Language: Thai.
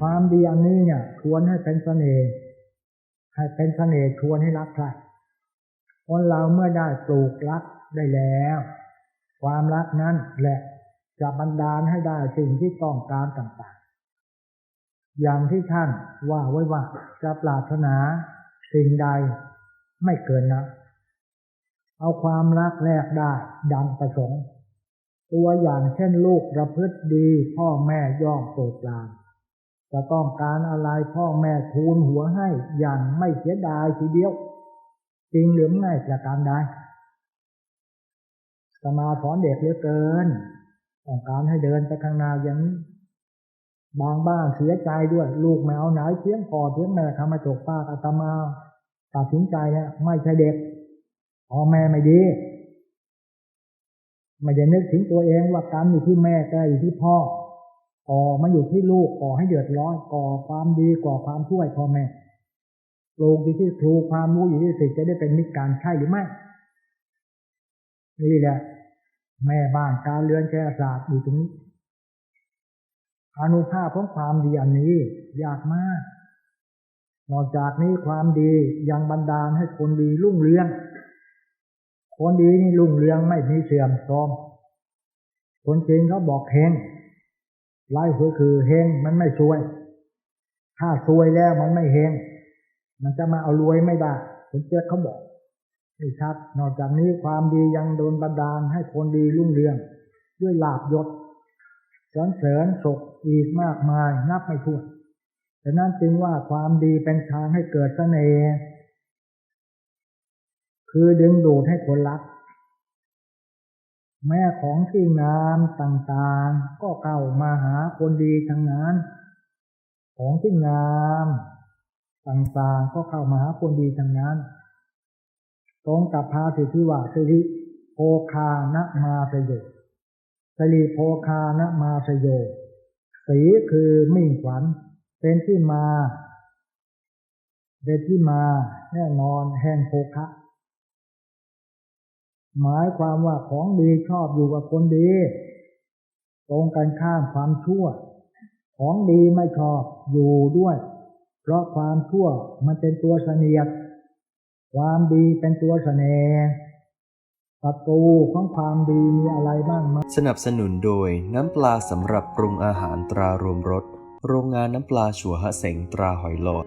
ความดีอันนี้เนี่ยชวนให้เป็นเสน่ห์ให้เป็นเสน่ห์ชวนให้รักใครคนเราเมื่อได้ปลูกรักได้แล้ว ความรักนั้นแหละจะบันดาลให้ได้สิ่งที่ต้องการต่างๆ อย่างที่ท่านว่าไว้ว่าจะปรารถนาสิ่งใดไม่เกินนะเอาความรักแลกได้ดังประสงค์ ตัวอย่างเช่นลูกประพฤติดี พ่อแม่ย่อมโปรดปราน จะต้องการอะไรพ่อแม่ทูลหัวให้อย่างไม่เสียดายทีเดียวจริงหรือไม่ประการใดสมาสอนเด็กเหลือเกิน ต้องการให้เดินไปข้างหน้าอย่างนี้บางบ้านเสียใจด้วย ลูกแมวไหนเทียงพอเทียงแม่ทำให้ตกปากอาตมาตัดสินใจแล้วไม่ใช่เด็กพ่อแม่ไม่ดีไม่ได้นึกถึงตัวเองว่ากรรอยู่ที่แม่แกอยู่ที่พ่อ ก่อมันอยู่ที่ลูกก่อให้เดือดร้อนก่อความดีก่อความช่วยพ่อแม่ปลูกอยู่ที่ครูความรู้อยู่ที่ศิษย์จะได้เป็นมิตรการใช่หรือไม่นี่แหละ แม่บ้านการเรือนแก้ศาสตร์อยู่ตรงนี้อนุภาพของความดีอันนี้ยากมาก นอกจากนี้ความดียังบันดาลให้คนดีรุ่งเรือง คนดีนี่รุ่งเรืองไม่มีเสื่อมทรอมคนจริงเขาบอกเฮง ไล่คือคือเฮงมันไม่ช่วย ถ้าช่วยแล้วมันไม่เฮงมันจะมาเอารวยไม่ได้คุณเจ้าเขาบอกนี่ชัดนอกจากนี้ความดียังโดนบันดาลให้คนดีรุ่งเรือง ด้วยลาบยศสรรเสริญสุขอีกมากมายนับไม่ถ้วนฉะนั้นจึงว่าความดีเป็นทางให้เกิดเสน่ห์คือดึงดูดให้คนรัก แม่ของที่งามต่างๆ ก็เข้ามาหาคนดีทั้งนั้น ของที่งามต่างๆ ก็เข้ามาหาคนดีทั้งนั้นตรงกับพาสิทธิว่าสิริโภคานะมาสโยสิริโภคานะมาสโยสีคือมิ่งขวัญเป็นที่มาเป็นที่มาแน่นอนแห่งโภคะ หมายความว่าของดีชอบอยู่กับคนดี ตรงกันข้ามความชั่ว ของดีไม่ชอบอยู่ด้วย เพราะความชั่วมันเป็นตัวเสนียด ความดีเป็นตัวเสน่ห์ศัตรูของความดีมีอะไรบ้างไหมสนับสนุนโดยน้ำปลาสำหรับปรุงอาหารตรารวมรสโรงงานน้ำปลาชัวฮะเสงตราหอยหลอด